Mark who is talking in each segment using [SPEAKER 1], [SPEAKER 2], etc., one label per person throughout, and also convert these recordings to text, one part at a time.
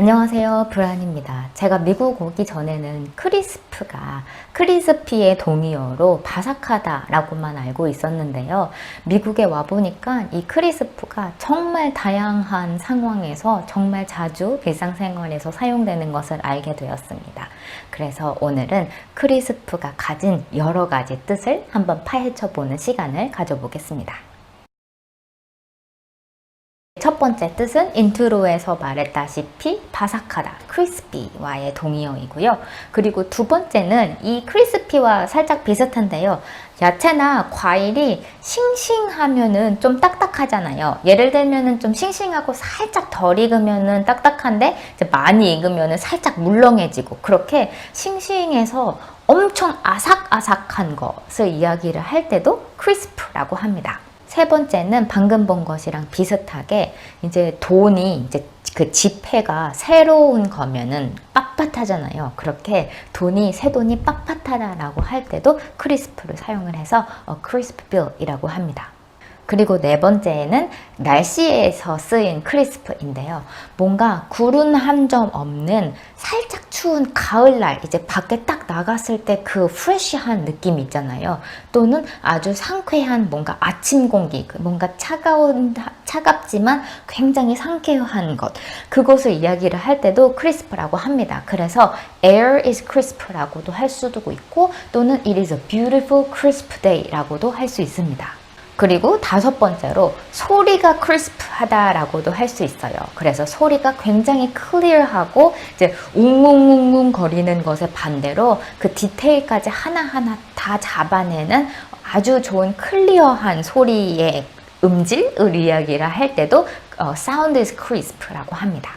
[SPEAKER 1] 안녕하세요. 브란입니다. 제가 미국 오기 전에는 크리스프가 크리스피의 동의어로 바삭하다 라고만 알고 있었는데요. 미국에 와보니까 이 크리스프가 정말 다양한 상황에서 정말 자주 일상생활에서 사용되는 것을 알게 되었습니다. 그래서 오늘은 크리스프가 가진 여러 가지 뜻을 한번 파헤쳐 보는 시간을 가져보겠습니다. 첫 번째 뜻은 인트로에서 말했다시피 바삭하다, 크리스피와의 동의어이고요. 그리고 두 번째는 이 크리스피와 살짝 비슷한데요. 야채나 과일이 싱싱하면은 좀 딱딱하잖아요. 예를 들면은 좀 싱싱하고 살짝 덜 익으면은 딱딱한데 많이 익으면은 살짝 물렁해지고 그렇게 싱싱해서 엄청 아삭아삭한 것을 이야기를 할 때도 크리스프라고 합니다. 세 번째는 방금 본 것이랑 비슷하게 이제 돈이 이제 그 지폐가 새로운 거면은 빳빳하잖아요. 그렇게 돈이 새 돈이 빳빳하다라고 할 때도 크리스프를 사용을 해서 어, 크리스프 빌이라고 합니다. 그리고 네 번째는 날씨에서 쓰인 크리스프인데요. 뭔가 구름 한 점 없는 살짝 추운 가을날 이제 밖에 딱 나갔을 때 그 프레쉬한 느낌 있잖아요. 또는 아주 상쾌한 뭔가 아침 공기, 그 뭔가 차가운 차갑지만 굉장히 상쾌한 것 그것을 이야기를 할 때도 크리스프라고 합니다. 그래서 air is crisp라고도 할 수도 있고 또는 it is a beautiful crisp day라고도 할 수 있습니다. 그리고 다섯 번째로 소리가 크리스프하다라고도 할 수 있어요. 그래서 소리가 굉장히 클리어하고 이제 웅웅웅웅 거리는 것의 반대로 그 디테일까지 하나하나 다 잡아내는 아주 좋은 클리어한 소리의 음질을 이야기를 할 때도 어, sound is crisp라고 합니다.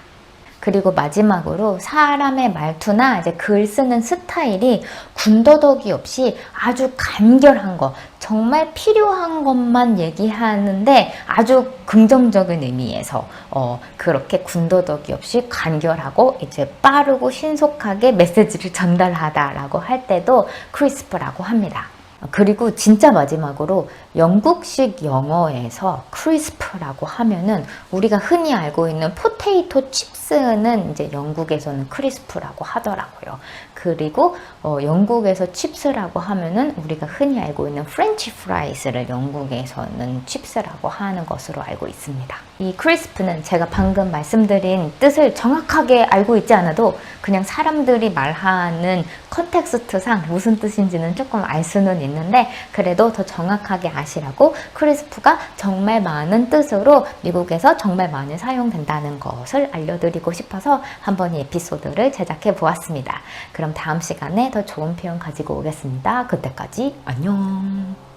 [SPEAKER 1] 그리고 마지막으로 사람의 말투나 이제 글 쓰는 스타일이 군더더기 없이 아주 간결한 거, 정말 필요한 것만 얘기하는데 아주 긍정적인 의미에서 어, 그렇게 군더더기 없이 간결하고 이제 빠르고 신속하게 메시지를 전달하다라고 할 때도 크리스프라고 합니다. 그리고 진짜 마지막으로 영국식 영어에서 크리스프라고 하면은 우리가 흔히 알고 있는 포테이토 칩스는 이제 영국에서는 크리스프라고 하더라고요. 그리고 어, 영국에서 칩스라고 하면은 우리가 흔히 알고 있는 프렌치 프라이스를 영국에서는 칩스라고 하는 것으로 알고 있습니다. 이 크리스프는 제가 방금 말씀드린 뜻을 정확하게 알고 있지 않아도 그냥 사람들이 말하는 컨텍스트상 무슨 뜻인지는 조금 알 수는 있는데 그래도 더 정확하게 아시라고 크리스프가 정말 많은 뜻으로 미국에서 정말 많이 사용된다는 것을 알려드리고 싶어서 한번 이 에피소드를 제작해 보았습니다. 그럼 다음 시간에 더 좋은 표현 가지고 오겠습니다. 그때까지 안녕.